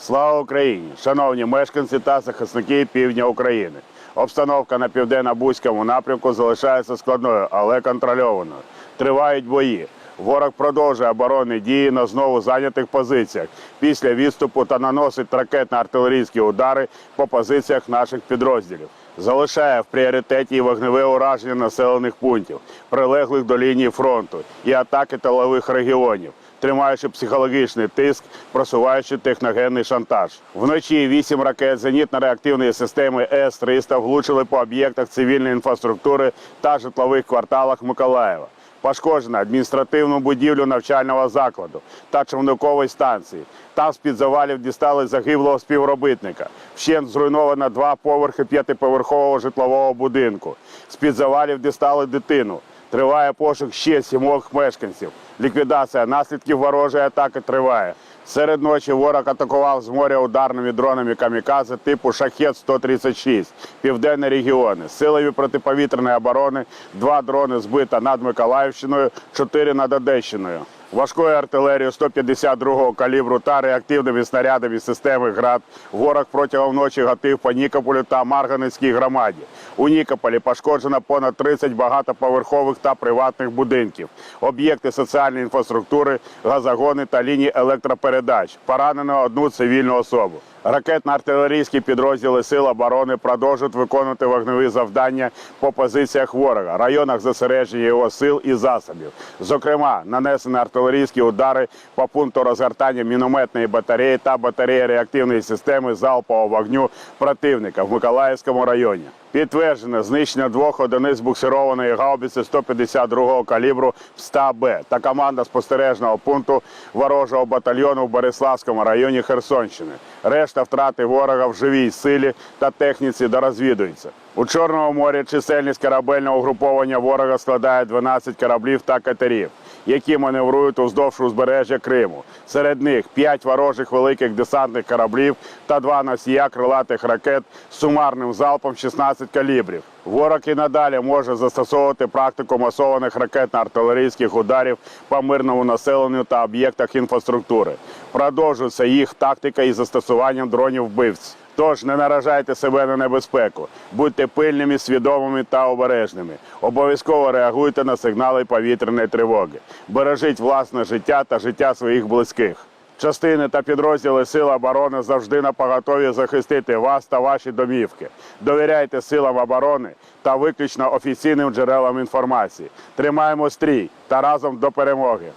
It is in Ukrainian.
Слава Україні! Шановні мешканці та захисники півдня України. Обстановка на південно-бузькому напрямку залишається складною, але контрольованою. Тривають бої. Ворог продовжує оборонні дії на знову зайнятих позиціях після відступу та наносить ракетно-артилерійські удари по позиціях наших підрозділів. Залишає в пріоритеті вогневе ураження населених пунктів, прилеглих до лінії фронту і атаки тилових регіонів тримаючи психологічний тиск, просуваючи техногенний шантаж. Вночі вісім ракет зенітно-реактивної системи С-300 влучили по об'єктах цивільної інфраструктури та житлових кварталах Миколаєва. Пошкоджено адміністративну будівлю навчального закладу та човникової станції. Там з-під завалів дістали загиблого співробітника. Вщент зруйновано два поверхи п'ятиповерхового житлового будинку. З-під завалів дістали дитину. Триває пошук ще сімох мешканців. Ліквідація наслідків ворожої атаки триває. Серед ночі ворог атакував з моря ударними дронами камікадзе типу Шахет-136 південні регіони. силові протиповітряної оборони два дрони збито над Миколаївщиною, чотири над Одещиною. Важкою артилерією 152-го калібру та реактивними снарядами системи ГРАД горах протягом ночі гатив по Нікополю та Марганецькій громаді. У Нікополі пошкоджено понад 30 багатоповерхових та приватних будинків, об'єкти соціальної інфраструктури, газогони та лінії електропередач. Поранено одну цивільну особу. Ракетно-артилерійські підрозділи Сил оборони продовжують виконувати вогневі завдання по позиціях ворога, районах зосередження його сил і засобів. Зокрема, нанесені артилерійські удари по пункту розгортання мінометної батареї та батареї реактивної системи залпового вогню противника в Миколаївському районі. Підтверджено знищення двох одиниць буксированої гаубиці 152-го калібру СТА-Б та команда спостережного пункту ворожого батальйону в Бориславському районі Херсонщини. Решта втрати ворога в живій силі та техніці дорозвідується. У Чорному морі чисельність корабельного угруповання ворога складає 12 кораблів та катерів, які маневрують уздовж узбережжя Криму. Серед них 5 ворожих великих десантних кораблів та 2 носія крилатих ракет з сумарним залпом 16 калібрів. Ворог і надалі може застосовувати практику масованих ракетно-артилерійських ударів по мирному населенню та об'єктах інфраструктури. Продовжується їх тактика із застосуванням дронів вбивць. Тож не наражайте себе на небезпеку, будьте пильними, свідомими та обережними. Обов'язково реагуйте на сигнали повітряної тривоги. Бережіть власне життя та життя своїх близьких. Частини та підрозділи Сил оборони завжди на поготові захистити вас та ваші домівки. Довіряйте силам оборони та виключно офіційним джерелам інформації. Тримаємо стрій та разом до перемоги.